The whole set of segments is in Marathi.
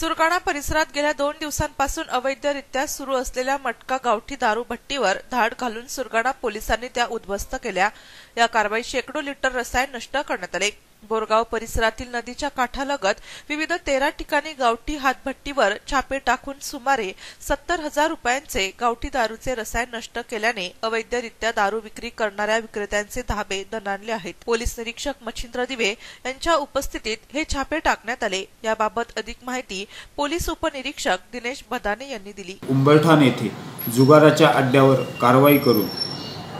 सुरगाणा परिसरात गेल्या दोन दिवसांपासून अवैधरित्या सुरू असलेल्या मटका गावठी दारू भट्टीवर धाड घालून सुरगाणा पोलिसांनी त्या उद्ध्वस्त केल्या. या कारवाईत शेकडो लिटर रसायन नष्ट करण्यात आले. बोरगाव परिसरातील नदीच्या काठालगत विविध तेरा ठिकाणी गावठी हातभट्टीवर छापे टाकून सुमारे सत्तर हजार रुपयांचे गावठी दारूचे रसायन नष्ट केल्याने अवैधरित्या दारू विक्री करणाऱ्या विक्रेत्यांचे धाबे दणाणले आहेत. पोलीस निरीक्षक मच्छिंद्र दिवे यांच्या उपस्थितीत हे छापे टाकण्यात आले. याबाबत अधिक माहिती पोलीस उपनिरीक्षक दिनेश बदाने यांनी दिली. उंबरठाण येथे जुगाराच्या अड्ड्यावर कारवाई करून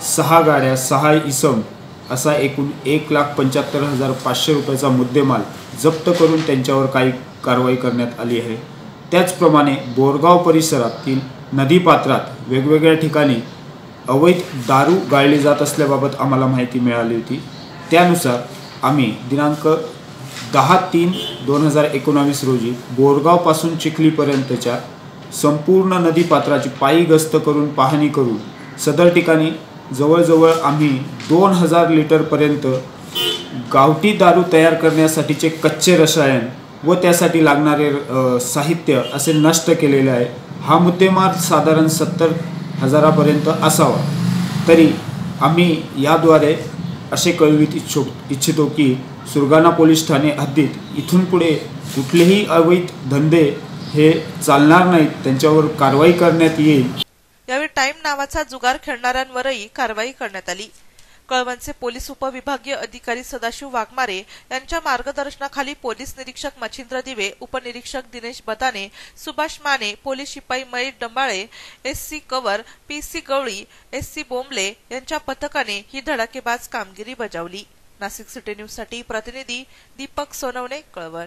सहा गाड्या सहा इसम असा एकूण एक लाख पंच्याहत्तर हजार पाचशे रुपयाचा मुद्देमाल जप्त करून त्यांच्यावर काही कारवाई करण्यात आली आहे. त्याचप्रमाणे बोरगाव परिसरातील नदीपात्रात वेगवेगळ्या ठिकाणी अवैध दारू गाळली जात असल्याबाबत आम्हाला माहिती मिळाली होती. त्यानुसार आम्ही दिनांक दहा तीन दोन हजार एकोणावीस रोजी बोरगावपासून चिखलीपर्यंतच्या संपूर्ण नदीपात्राची पायी गस्त करून पाहणी करून सदर ठिकाणी जवळजवळ आम्ही दोन हजार लिटरपर्यंत गावठी दारू तयार करण्यासाठीचे कच्चे रसायन व त्यासाठी लागणारे साहित्य असे नष्ट केलेले आहे. हा मुद्देमाल साधारण सत्तर हजारापर्यंत असावा. तरी आम्ही याद्वारे असे कळवित इच्छो इच्छितो की सुरगाणा पोलीस ठाणे हद्दीत इथून पुढे कुठलेही अवैध धंदे हे चालणार नाहीत. त्यांच्यावर कारवाई करण्यात येईल. टाइम नावाचा जुगार खेळणाऱ्यांवरही कारवाई करण्यात आली. कळवणचे पोलीस उपविभागीय अधिकारी सदाशिव वाघमारे यांच्या मार्गदर्शनाखाली पोलीस निरीक्षक मच्छिंद्र दिवे उपनिरीक्षक दिनेश बदाने सुभाष माने पोलीस शिपाई Mayur Dambale S C Kawar P C Gawali S C Bombale यांच्या पथकाने ही धडाकेबाज कामगिरी बजावली. नाशिक सिटी न्यूजसाठी प्रतिनिधी दीपक सोनवणे कळवण.